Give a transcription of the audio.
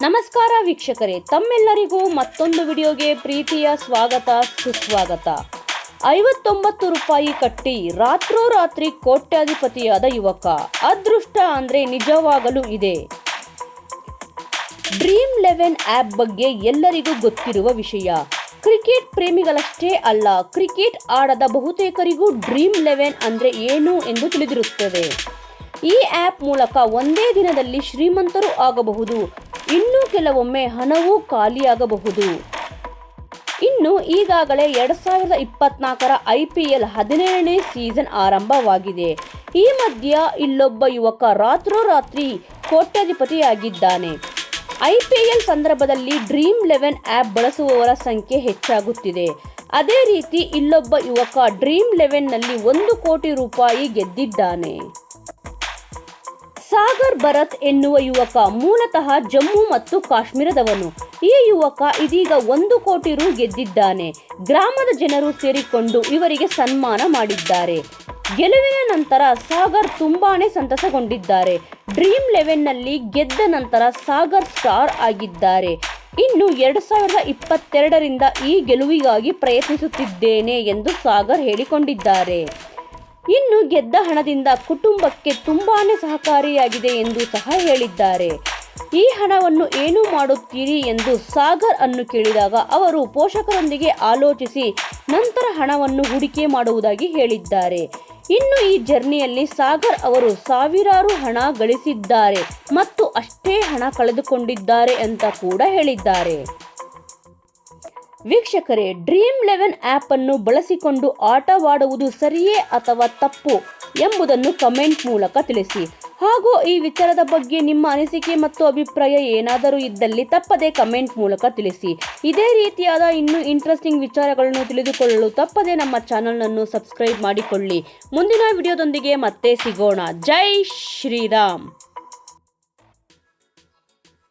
ನಮಸ್ಕಾರ ವೀಕ್ಷಕರೇ, ತಮ್ಮೆಲ್ಲರಿಗೂ ಮತ್ತೊಂದು ವಿಡಿಯೋಗೆ ಪ್ರೀತಿಯ ಸ್ವಾಗತ, ಸುಸ್ವಾಗತ. ಐವತ್ತೊಂಬತ್ತು ರೂಪಾಯಿ ಕಟ್ಟಿ ರಾತ್ರೋರಾತ್ರಿ ಕೋಟ್ಯಾಧಿಪತಿಯಾದ ಯುವಕ. ಅದೃಷ್ಟ ಅಂದ್ರೆ ನಿಜವಾಗಲೂ ಇದೆ. ಡ್ರೀಮ್ ಲೆವೆನ್ ಆಪ್ ಬಗ್ಗೆ ಎಲ್ಲರಿಗೂ ಗೊತ್ತಿರುವ ವಿಷಯ. ಕ್ರಿಕೆಟ್ ಪ್ರೇಮಿಗಳಷ್ಟೇ ಅಲ್ಲ, ಕ್ರಿಕೆಟ್ ಆಡದ ಬಹುತೇಕರಿಗೂ ಡ್ರೀಮ್ ಲೆವೆನ್ ಅಂದ್ರೆ ಏನು ಎಂದು ತಿಳಿದಿರುತ್ತದೆ. ಈ ಆಪ್ ಮೂಲಕ ಒಂದೇ ದಿನದಲ್ಲಿ ಶ್ರೀಮಂತರು ಆಗಬಹುದು. ಇನ್ನು ಕೆಲವೊಮ್ಮೆ ಹಣವೂ ಖಾಲಿಯಾಗಬಹುದು. ಇನ್ನು ಈಗಾಗಲೇ ಎರಡ್ ಸಾವಿರದ ಇಪ್ಪತ್ನಾಲ್ಕರ ಐ ಪಿ ಎಲ್ ಹದಿನೇಳನೇ ಸೀಸನ್ ಆರಂಭವಾಗಿದೆ. ಈ ಮಧ್ಯ ಇಲ್ಲೊಬ್ಬ ಯುವಕ ರಾತ್ರೋರಾತ್ರಿ ಕೋಟ್ಯಾಧಿಪತಿಯಾಗಿದ್ದಾನೆ. ಐ ಪಿ ಎಲ್ ಸಂದರ್ಭದಲ್ಲಿ ಡ್ರೀಮ್ ಲೆವೆನ್ ಆ್ಯಪ್ ಬಳಸುವವರ ಸಂಖ್ಯೆ ಹೆಚ್ಚಾಗುತ್ತಿದೆ. ಅದೇ ರೀತಿ ಇಲ್ಲೊಬ್ಬ ಯುವಕ ಡ್ರೀಮ್ ಲೆವೆನ್ನಲ್ಲಿ ಒಂದು ಕೋಟಿ ರೂಪಾಯಿ ಗೆದ್ದಿದ್ದಾನೆ. ಸಾಗರ್ ಭರತ್ ಎನ್ನುವ ಯುವಕ, ಮೂಲತಃ ಜಮ್ಮು ಮತ್ತು ಕಾಶ್ಮೀರದವನು. ಈ ಯುವಕ ಇದೀಗ ಒಂದು ಕೋಟಿ ರು ಗೆದ್ದಿದ್ದಾನೆ. ಗ್ರಾಮದ ಜನರು ಸೇರಿಕೊಂಡು ಇವರಿಗೆ ಸನ್ಮಾನ ಮಾಡಿದ್ದಾರೆ. ಗೆಲುವಿನ ನಂತರ ಸಾಗರ್ ತುಂಬಾನೇ ಸಂತಸಗೊಂಡಿದ್ದಾರೆ. ಡ್ರೀಮ್ ಲೆವೆನ್ನಲ್ಲಿ ಗೆದ್ದ ನಂತರ ಸಾಗರ್ ಸ್ಟಾರ್ ಆಗಿದ್ದಾರೆ. ಇನ್ನು ಎರಡು ಸಾವಿರದ ಇಪ್ಪತ್ತೆರಡರಿಂದ ಈ ಗೆಲುವಿಗಾಗಿ ಪ್ರಯತ್ನಿಸುತ್ತಿದ್ದೇನೆ ಎಂದು ಸಾಗರ್ ಹೇಳಿಕೊಂಡಿದ್ದಾರೆ. ಇನ್ನು ಗೆದ್ದ ಹಣದಿಂದ ಕುಟುಂಬಕ್ಕೆ ತುಂಬಾನೇ ಸಹಕಾರಿಯಾಗಿದೆ ಎಂದು ಸಹ ಹೇಳಿದ್ದಾರೆ. ಈ ಹಣವನ್ನು ಏನು ಮಾಡುತ್ತೀರಿ ಎಂದು ಸಾಗರ್ ಅನ್ನು ಕೇಳಿದಾಗ ಅವರು ಪೋಷಕರೊಂದಿಗೆ ಆಲೋಚಿಸಿ ನಂತರ ಹಣವನ್ನು ಹೂಡಿಕೆ ಮಾಡುವುದಾಗಿ ಹೇಳಿದ್ದಾರೆ. ಇನ್ನು ಈ ಜರ್ನಿಯಲ್ಲಿ ಸಾಗರ್ ಅವರು ಸಾವಿರಾರು ಹಣ ಗಳಿಸಿದ್ದಾರೆ ಮತ್ತು ಅಷ್ಟೇ ಹಣ ಕಳೆದುಕೊಂಡಿದ್ದಾರೆ ಅಂತ ಕೂಡ ಹೇಳಿದ್ದಾರೆ. ವೀಕ್ಷಕರೇ ಡ್ರೀಮ್ ಲೆವೆನ್ ಆ್ಯಪ್ ಅನ್ನು ಬಳಸಿಕೊಂಡು ಆಟವಾಡುವುದು ಸರಿಯೇ ಅಥವಾ ತಪ್ಪು ಎಂಬುದನ್ನು ಕಮೆಂಟ್ ಮೂಲಕ ತಿಳಿಸಿ. ಹಾಗೂ ಈ ವಿಚಾರದ ಬಗ್ಗೆ ನಿಮ್ಮ ಅನಿಸಿಕೆ ಮತ್ತು ಅಭಿಪ್ರಾಯ ಏನಾದರೂ ಇದ್ದಲ್ಲಿ ತಪ್ಪದೇ ಕಮೆಂಟ್ ಮೂಲಕ ತಿಳಿಸಿ. ಇದೇ ರೀತಿಯಾದ ಇನ್ನೂ ಇಂಟ್ರೆಸ್ಟಿಂಗ್ ವಿಚಾರಗಳನ್ನು ತಿಳಿದುಕೊಳ್ಳಲು ತಪ್ಪದೇ ನಮ್ಮ ಚಾನಲನ್ನು ಸಬ್ಸ್ಕ್ರೈಬ್ ಮಾಡಿಕೊಳ್ಳಿ. ಮುಂದಿನ ವಿಡಿಯೋದೊಂದಿಗೆ ಮತ್ತೆ ಸಿಗೋಣ. ಜೈ ಶ್ರೀರಾಮ್!